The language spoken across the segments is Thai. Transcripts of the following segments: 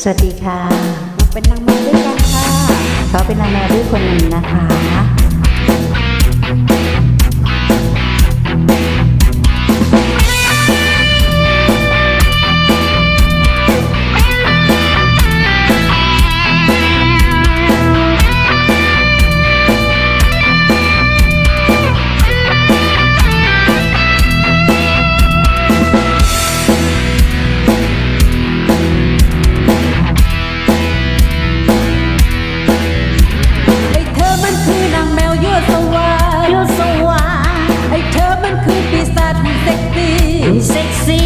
สวัสดีค่ะ เป็นนางแบบด้วยกันค่ะเขาเป็นนางแบบด้วยคนหนึ่งนะคะ Sexy.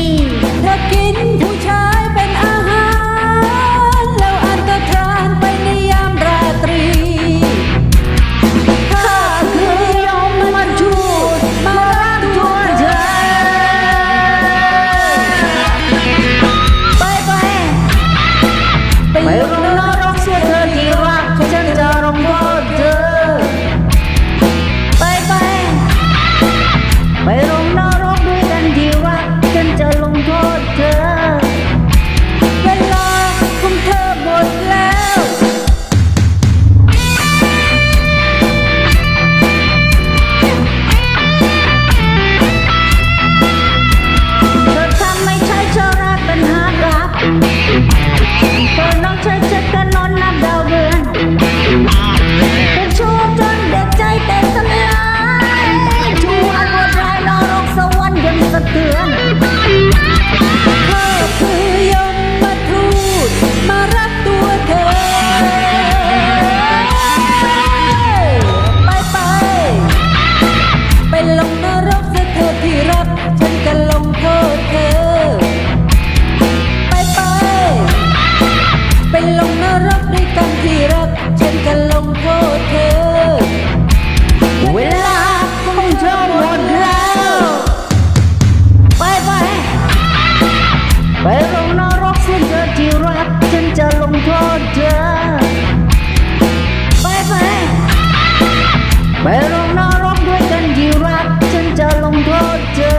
ไปรองนรกด้วยกันที่รักฉันจะลงโทษเธอ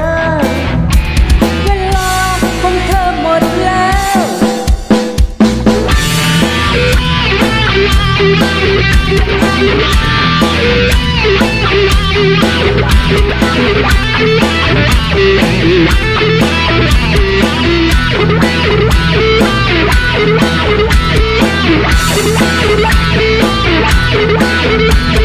เวลาของเธอหมดแล้ว Thank.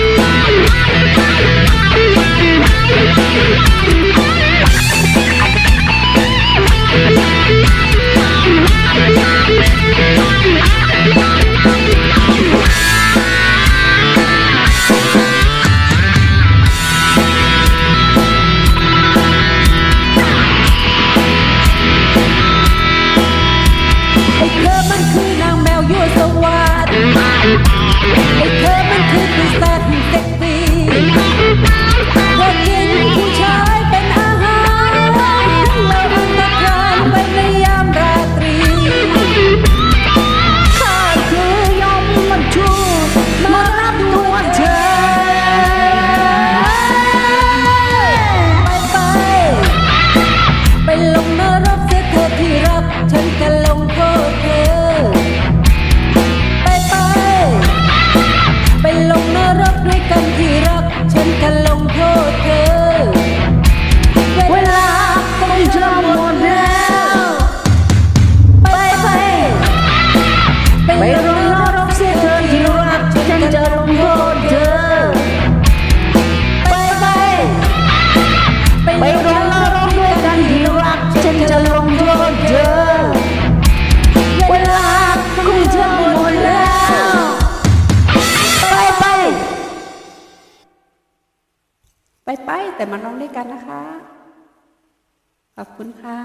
Thank you. ไปไปแต่มาร้องด้วยกันนะคะ ขอบคุณค่ะ